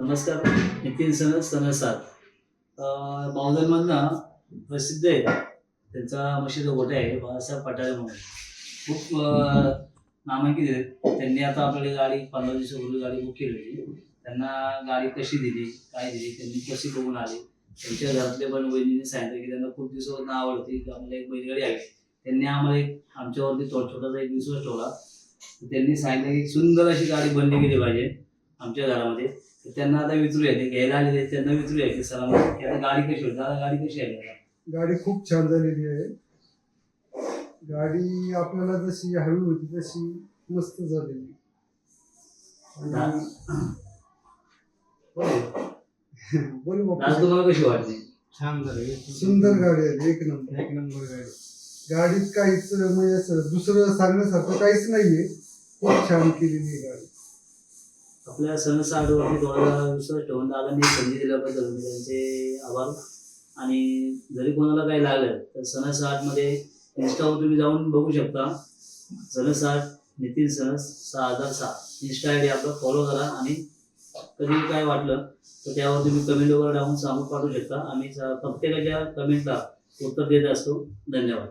नमस्कार नितीन सन सनसाद मावदलमधनं प्रसिद्ध आहे. त्यांचा मशीद गोटे आहे बाळासाहेब पटारे म्हणून. खूप नामांकित आहेत. त्यांनी आता आपल्याला गाडी पंधरा दिवसापूर्वी गाडी बुक केली होती त्यांना गाडी कशी दिली काय दिली त्यांनी कशी बघून आली. त्यांच्या घरातले पण बहिणीने सांगितलं की त्यांना खूप दिवसापासून आवडते की आम्हाला एक बैलगाडी आहे त्यांनी आम्हाला एक आमच्यावरती छोटासा एक विश्वास ठेवला. त्यांनी सांगितलं की सुंदर अशी गाडी बनली गेली पाहिजे आमच्या घरामध्ये. त्यांना आता विचारूया ते घ्यायला आलेले आहेत, त्यांना विचारूया की की आता गाडी कशी होती दादा गाडी कशी आहे? गाडी खूप छान झालेली आहे. गाडी आपल्याला जशी हवी होती तशी मस्त झालेली. आणि बोल. तुम्हाला कशी वाटली? छान झालं. सुंदर गाडी आहे एक नंबर. एक नंबर गाडी. गाडीत काहीच म्हणजे असं दुसरं सांगण्यासारखं काहीच नाहीये. खूप छान केलेली आहे गाडी. आपल्या सण साडवरती थोडा विश्वास ठेवून दादांनी संधी दिल्याबद्दल मी त्यांचे आभार. आणि जरी कोणाला काही लागलं तर सण आठमध्ये इंस्टावर तुम्ही जाऊन बघू शकता. सण आठ नितीन सणस सहा हजार सहा. इंस्टा आय डी आपला फॉलो करा आणि कधी काय वाटलं तर त्यावर तुम्ही कमेंट वगैरे टाकून सांगून पाठवू शकता. आम्ही प्रत्येकाच्या कमेंटला उत्तर देत असतो. धन्यवाद.